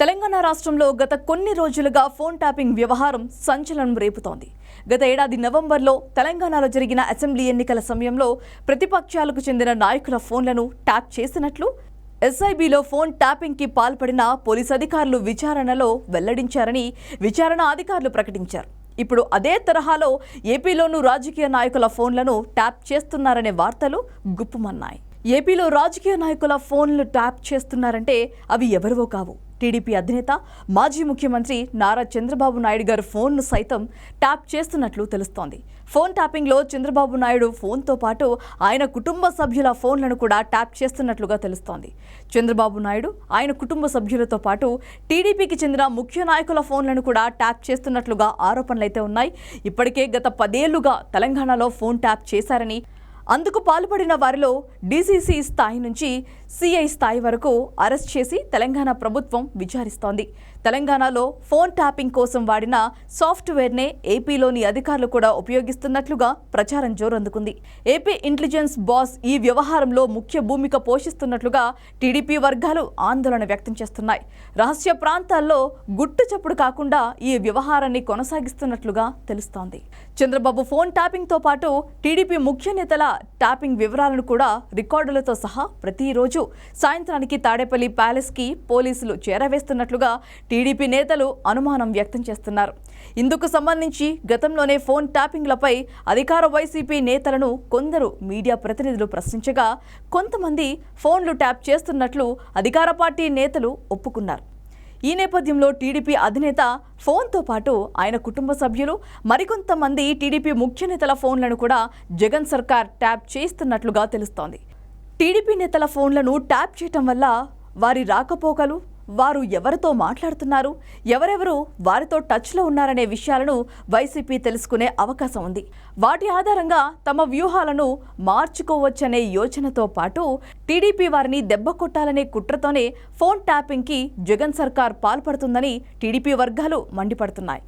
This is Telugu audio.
తెలంగాణ రాష్ట్రంలో గత కొన్ని రోజులుగా ఫోన్ ట్యాపింగ్ వ్యవహారం సంచలనం రేపుతోంది. గత ఏడాది నవంబర్లో తెలంగాణలో జరిగిన అసెంబ్లీ ఎన్నికల సమయంలో ప్రతిపక్షాలకు చెందిన నాయకుల ఫోన్లను ట్యాప్ చేసినట్లు ఎస్ఐబిలో ఫోన్ ట్యాపింగ్కి పాల్పడిన పోలీస్ అధికారులు విచారణలో వెల్లడించారని విచారణ అధికారులు ప్రకటించారు. ఇప్పుడు అదే తరహాలో ఏపీలోనూ రాజకీయ నాయకుల ఫోన్లను ట్యాప్ చేస్తున్నారనే వార్తలు గుప్పుమన్నాయి. ఏపీలో రాజకీయ నాయకుల ఫోన్లు ట్యాప్ చేస్తున్నారంటే అవి ఎవరివో కావు. టీడీపీ అధినేత మాజీ ముఖ్యమంత్రి నారా చంద్రబాబు నాయుడు గారు ఫోన్ను సైతం ట్యాప్ చేస్తున్నట్లు తెలుస్తోంది. ఫోన్ ట్యాపింగ్లో చంద్రబాబు నాయుడు ఫోన్తో పాటు ఆయన కుటుంబ సభ్యుల ఫోన్లను కూడా ట్యాప్ చేస్తున్నట్లుగా తెలుస్తోంది. చంద్రబాబు నాయుడు ఆయన కుటుంబ సభ్యులతో పాటు టీడీపీకి చెందిన ముఖ్య నాయకుల ఫోన్లను కూడా ట్యాప్ చేస్తున్నట్లుగా ఆరోపణలైతే ఉన్నాయి. ఇప్పటికే గత పదేళ్ళుగా తెలంగాణలో ఫోన్ ట్యాప్ చేశారని అందుకు పాల్పడిన వారిలో డీసీసీ స్థాయి నుంచి సిఐ స్థాయి వరకు అరెస్ట్ చేసి తెలంగాణ ప్రభుత్వం విచారిస్తోంది. తెలంగాణలో ఫోన్ ట్యాపింగ్ కోసం వాడిన సాఫ్ట్వేర్నే ఏపీలోని అధికారులు కూడా ఉపయోగిస్తున్నట్లుగా ప్రచారం జోరందుకుంది. ఏపీ ఇంటెలిజెన్స్ బాస్ ఈ వ్యవహారంలో ముఖ్య భూమిక పోషిస్తున్నట్లుగా టీడీపీ వర్గాలు ఆందోళన వ్యక్తం చేస్తున్నాయి. రహస్య ప్రాంతాల్లో గుట్టు చప్పుడు కాకుండా ఈ వ్యవహారాన్ని కొనసాగిస్తున్నట్లుగా తెలుస్తోంది. చంద్రబాబు ఫోన్ ట్యాపింగ్తో పాటు టీడీపీ ముఖ్య నేతల ట్యాపింగ్ వివరాలను కూడా రికార్డులతో సహా ప్రతిరోజు సాయంత్రానికి తాడేపల్లి ప్యాలెస్కి పోలీసులు చేరవేస్తున్నట్లుగా టీడీపీ నేతలు అనుమానం వ్యక్తం చేస్తున్నారు. ఇందుకు సంబంధించి గతంలోనే ఫోన్ ట్యాపింగ్లపై అధికార వైసీపీ నేతలను కొందరు మీడియా ప్రతినిధులు ప్రశ్నించగా కొంతమంది ఫోన్లు ట్యాప్ చేస్తున్నట్లు అధికార పార్టీ నేతలు ఒప్పుకున్నారు. ఈ నేపథ్యంలో టీడీపీ అధినేత ఫోన్తో పాటు ఆయన కుటుంబ సభ్యులు మరికొంతమంది టీడీపీ ముఖ్య నేతల ఫోన్లను కూడా జగన్ సర్కార్ ట్యాప్ చేస్తున్నట్లుగా తెలుస్తోంది. టీడీపీ నేతల ఫోన్లను ట్యాప్ చేయటం వల్ల వారి రాకపోకలు వారు ఎవరితో మాట్లాడుతున్నారు? ఎవరెవరు వారితో టచ్లో ఉన్నారనే విషయాలను వైసీపీ తెలుసుకునే అవకాశం ఉంది. వాటి ఆధారంగా తమ వ్యూహాలను మార్చుకోవచ్చనే యోచనతో పాటు టీడీపీ వారిని దెబ్బ కొట్టాలనే కుట్రతోనే ఫోన్ ట్యాపింగ్కి జగన్ సర్కార్ పాల్పడుతుందని టీడీపీ వర్గాలు మండిపడుతున్నాయి.